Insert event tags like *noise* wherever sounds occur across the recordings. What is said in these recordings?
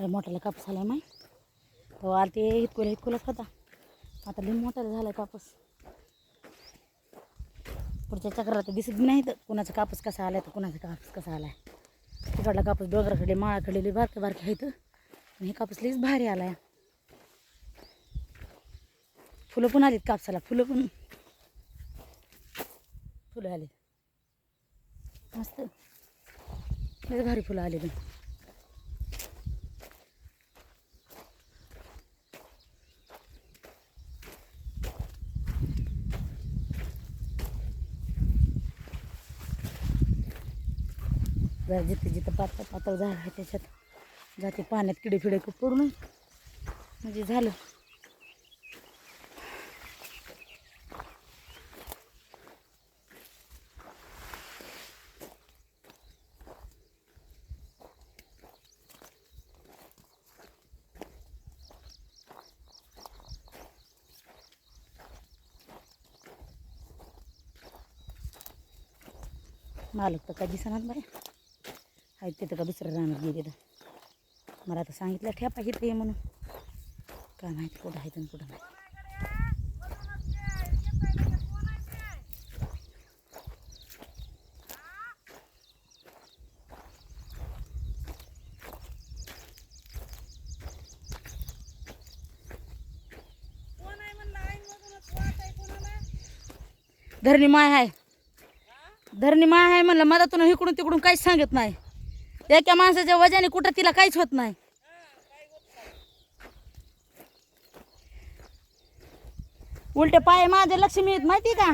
काय मोठ्याला कापूस आला माय. तो आला ते इतकुला होता. आता लई मोठ्याला झाला कापूस. पुढच्या चक्रात तर दिसत बी नाही तर कुणाचा कापूस कसा आलाय तर कुणाचा कापूस कसा आलाय. तिकडला कापूस डोंगराकडे माळाकडे लई बारके बारके आहेत. आणि हे कापूस लईच भारी आलाय. फुलं पण आलीत कापसाला फुलं पण. फुलं आलीत. मस्त. लई भारी फुलं आली पण जरा जिथं जिथं पातळ पातळ झाड आहे त्याच्यात जाते पाण्यात किडे फिडे खूप पडून. म्हणजे झालं. मालक तर काय दिसणार बरं आहेत तिथं का दुसऱ्या रानात गेले तर मला आता सांगितलं ठेपा इथं ये म्हणून. काय माहिती कुठं आहे आणि कुठं नाही. धरणी माय आहे धरणी माय आहे म्हणलं मधातून इकडून तिकडून काहीच सांगत नाही. एका माणसाच्या वजाने कुठं तिला काहीच होत नाही. उलटे पाय माझे लक्ष्मी आहेत माहिती का?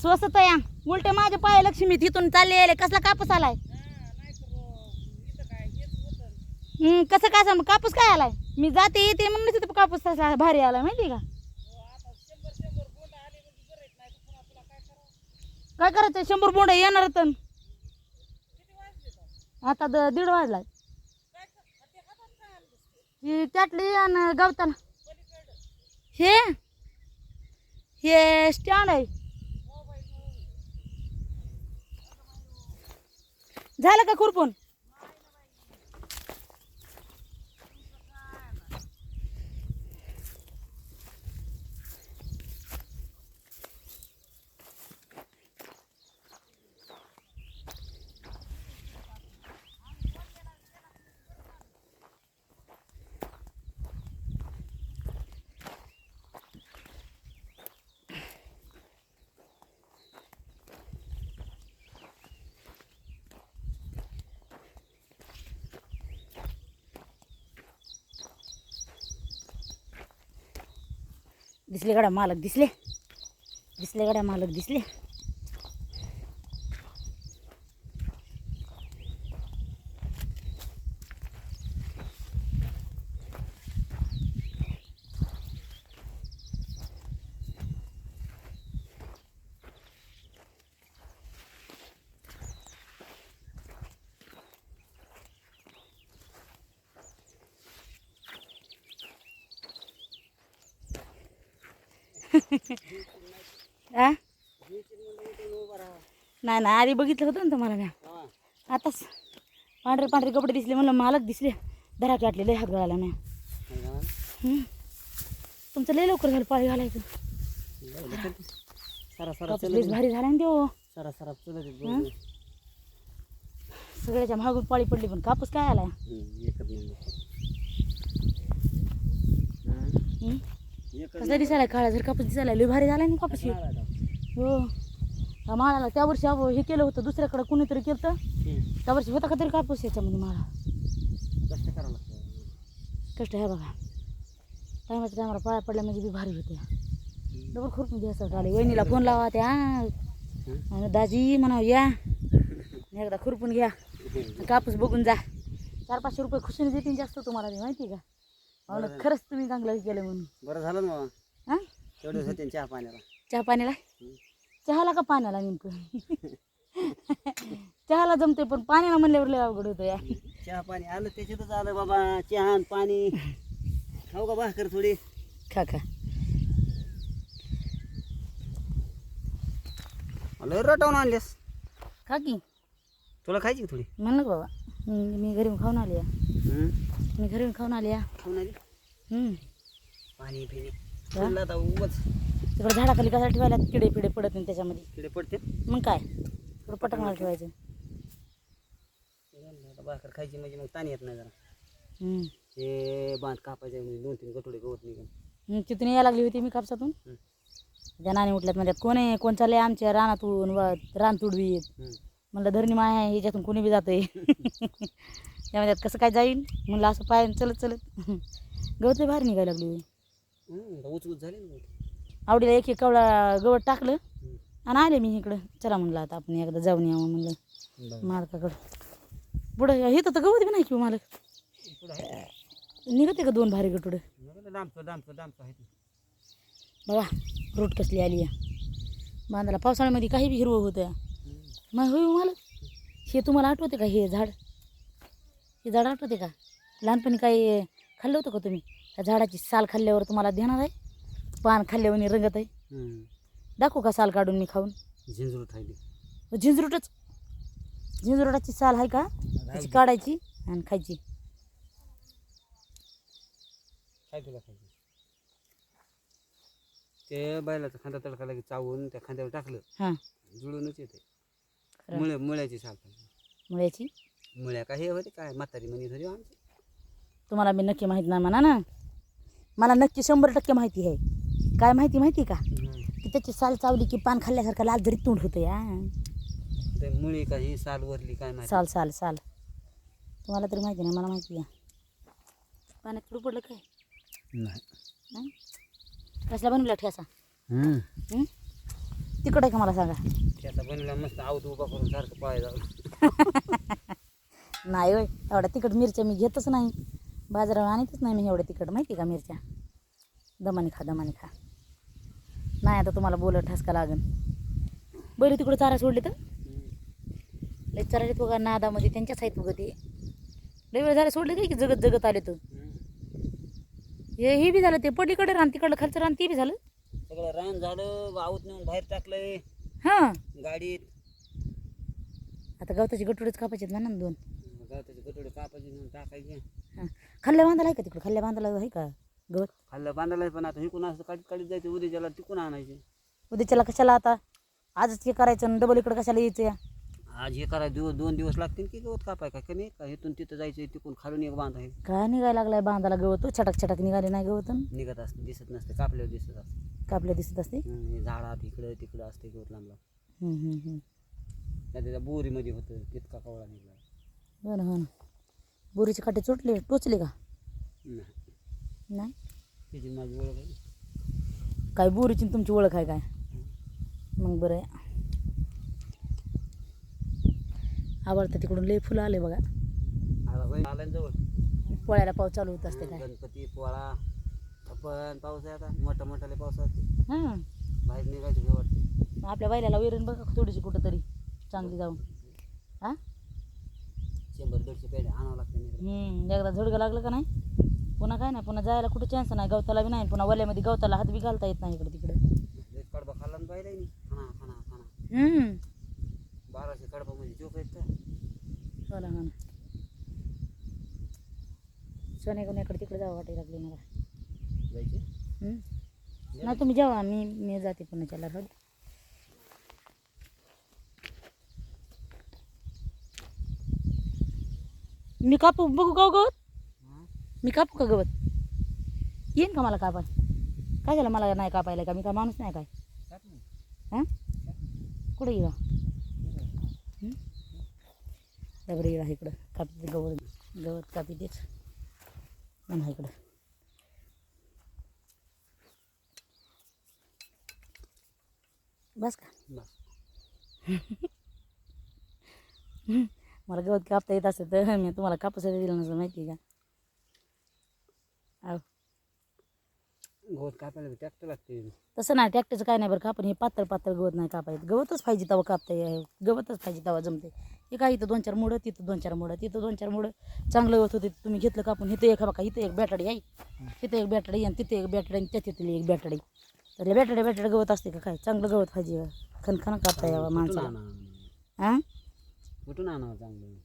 स्वस्त या उलटे माझे पाय लक्ष्मी तिथून इथून चालले यायले. कसला कापूस आलाय? हम्म, कसं काय सांग? कापूस काय आलाय? मी जाते येते म्हणून तिथं कापूस तसा भारी आलाय माहिती का? काय करायचं शंभर बोंड येणार तर आता द दीड वाजलाय ही त्यातली आणि गवताना हे? हे स्टँड आहे. झालं का खुरपून? दिसले गड्या मालक दिसले? दिसले गड्या मालक दिसले? आ नाही ना आधी बघितलं होतं ना तुम्हाला म्या आताच पांढरे पांढरे कपडे दिसले म्हणलं मालक दिसले. धराके आटले लय हात घालायला म्या. तुमचं लय लवकर झालं पाळी घालायचं. भारी झाला ना देव? सगळ्याच्या मागून पाळी पडली पण कापूस काय आलाय कसला दिसायला काळा जर कापूस दिसायला लय भारी झाला ना कापूस. हे. माळाला त्या वर्षी अहो हे केलं होतं दुसऱ्याकडे कुणीतरी केलं तर त्या वर्षी होता का तरी कापूस याच्यामध्ये माळा कष्ट करावं लागतं. कष्ट आहे बघा. टायमाच्या टायमाला पाया पडल्या म्हणजे बी भारी होते डबल खुरपून घ्यायचं आले वहिनीला फोन लावा त्या. आणि दाजी म्हणावं या. आणि एकदा खुरपून घ्या. कापूस बघून जा. चार पाचशे रुपये खुशीने देतील जास्त तुम्हाला ते माहिती आहे का? अहो, खरंच तुम्ही चांगलं केलं म्हणून. बरं झालं ना बाबा हां? होते चहा पाण्याला. चहा पाण्याला. चहाला का पाण्याला नेमकं? *laughs* चहाला जमते पण पाण्याला म्हणल्यावर लय अवघड होतं या. चहा पाणी आलं त्याच्यातच आलं बाबा. चहा आणि पाणी. खाऊ का भाकर थोडी? खा खा. लय रटवून आणलीस. खा की. तुला खायची का थोडी? म्हणलं का बाबा हम्म, मी घरी खाऊन आली. हं? मी घरी येऊन खाऊन आली. खाऊन आली? हम्म. पाणी आता उगाच. तिकडे झाडाखाली कसा ठेवायला? किडे पिडे पडत नाही त्याच्यामध्ये. किडे पडते? मग काय? थोडं पटकन ठेवायचं. आता भाकर खायची म्हणजे मग ताण येत नाही जरा. हम्म. हे बांध कापायचे म्हणजे दोन तीन गटोडे गवत निघून तिथून यायला लागली होती मी कापसातून. त्या नाणी उठल्यात म्हणतात कोण आहे? कोण चालले आमच्या रानातून व रान तुडवीत. म्हणलं धरणी माय आहे ह्याच्यातून कोणी बी जाते *laughs* त्या म्हणतात कसं काय जाईन म्हणलं असं पाय चलत चलत *laughs* गवत बाहेर निघायला लागली हं, झाले. आवडीला एक एक कवळा गवत टाकलं हं. आणि आले मी इकडं चला म्हणलं आता आपण एकदा जाऊन यावं म्हणलं. मालकाकडं पुढं इथं तर गवत बी नाही किंवा मालक पुढं आहे. निघते का दोन भारी गटुडं बघा. बघा रूट कसली आली आहे बांधाला पावसाळ्यामध्ये काही बी हिरवं होतं हं. मग होय मला हे तुम्हाला आठवते का हे झाड हे झाड आठवते का? लहानपणी काही खाल्लं होतं का तुम्ही? त्या झाडाची साल खाल्ल्यावर तुम्हाला ध्यानात आहे? पान खाल्ल्यावर रंगत आहे? हं. दाखवू का साल काढून मी खाऊन? झिंजूर खायली झिंजरूटच. झिंजरूटाची साल आहे का? त्याची काढायची आणि खायची. काय तुला खायचं? ते बैलाचा खांदा तडका लागेल चावून त्या खांद्यावर टाकलं. हां. जुळूनच येते. मुळे मुळ्याची साल खायची मुळ्याची? मुळ्या काय हे होते काय? म्हातारी म्हणी धरी आमची. तुम्हाला मी नक्की माहीत नाही म्हणा ना. मला नक्की शंभर टक्के माहिती आहे. काय माहिती माहिती का? की त्याची साल चावली की पान खाल्ल्यासारखं लाल जरी तोंड होतं या. ते मुळी का ही साल वरली काय माहिती? साल साल साल. तुम्हाला तरी माहिती नाही मला माहिती आहे. पाण्यात पुढं पडलं काय? नाही. नाही? कसला बनवला ठेसा हम्म. हं? तिकडं आहे का मला सांगा? त्याचा बनला मस्त आवत उभा करून सारखं पाय जाऊ. *laughs* नाही होय एवढ्या तिखट मिरच्या मी घेतच नाही. बाजारावर आणतच नाही मी एवढ्या तिखट माहिती का मिरच्या? दमाने खा दमाने खा. नाही आता तुम्हाला बोलत ठसका लागन. बैल तिकडं चारा सोडले तर? लय चारा बघा नादामध्ये त्यांच्याच आहेत बघा ते. लय वेळ झाला सोडले की जगत जगत आले तर? हे हे बी झालं ते पडलीकडे रान तिकडलं खालचं रान ते बी झालं? सगळं रान झालं आवत नेऊन बाहेर टाकलंय. हां. गाडीत. आता गवताची गटुडेच कापायचे ना दोन. गवताचे गटोडे कापायचे नेऊन टाकायचे. हां. खाल्ल्या बांधाला आहे का तिकडं? खाल्ल्या बांधाला आहे का? गवत? खाल्लं बांधायला पण आता हिकून असं काढीत काढीत जायचं उद्याच्याला तिकून आणायचे. उद्याच्याला कशाला आता? आजच हे करायचं डबल इकडं कशाला यायचं या? आज हे करायचं दिवस दोन दिवस लागतील की गवत कापाय का? कमी का? इथून तिथं जायचं तिकून खालून एक बांध आहे. काय निघायला लागलाय बांधाला गवत? छटक छटक निघाले नाही गवत निघत असते दिसत नसते कापल्यावर दिसत असते. कापल्या दिसत असते? हं, हे झाडात इकडं तिकडं असते गवत लांब लांब. हम्म, हम्म, हम्म. त्या त्याच्या बोरीमध्ये होतं तितका कवळा निघला. हो ना हो ना. बोरीचे काटे चोटले टोचले का? नाही. माझी ओळख आहे. काय बोरीची न तुमची ओळख आहे काय? मग बरं आहे. आवडतं तिकडून लई फुलं आले बघा. होय आला ना जवळ पोळ्याला पाऊस चालू होत असते काय? गणपती पोळा पण पाऊस आहे आता. मोठा मोठाले पाऊस असते. हां बाहेर निघायचं हे वाटते. आपल्या बैलाला वैरण बघा थोडीशी कुठं तरी चांगली जाऊन. हां? शंभर दीडशे पेढे आणावं लागते नाही हम्म, एकदा झडगं लागलं का नाही? पुन्हा काय नाही पुन्हा जायला कुठं चान्स नाही गवताला बी नाही पुन्हा वल्यामध्ये गवताला हात बी घालता येत नाही इकडे तिकडे. कडबा खाल्ला ना पाहिला नाही खाना खाना खाना हम्म. बाराशे कडबा म्हणजे जोक आहेत का? ना. हो ना सोन्याकडून इकडे तिकडे जावं वाटायला लागली मला. जायचे हम्म? नाही तुम्ही जेवा मी मी जाते पुन्हा त्याला राहू दे. मी कापू? बघू का गवत? मी कापू का गवत? येईन का मला कापाय काय झालं? मला नाही कापायला का? मी काय माणूस नाही काय. हां? कुठे येवा बरं येवा इकडं. कापी गवत. गवत कापी तेच. म्हणा इकडं. बस का? बस. *laughs* मला गवत कापता येत असेल तर मी तुम्हाला कापूस दिलं नसतं माहिती आहे का? गवत कापायला ट्रॅक्टर लागते. तसं नाही ट्रॅक्टरचं काय नाही बरं का आपण हे पातळ पातळ गवत नाही कापायचं. गवतच पाहिजे तवा कापता ये गवतच पाहिजे तवा जमते. हे काय इथं दोन चार मुडं तिथं दोन चार मुडं तिथं दोन चार मुडं. चांगलं गवत होते तुम्ही घेतलं कापून इथं एक बघा इथं एक बॅटडी आहे. तिथं एक बॅटडी आणि तिथं एक बॅटडी आणि त्या तिथली एक बॅटडी तर बॅटडी बॅटडी गवत असते का काय? चांगलं गवत पाहिजे. खनखन कापता यावं माणसाला. हां कुठून आणावं चांगलं?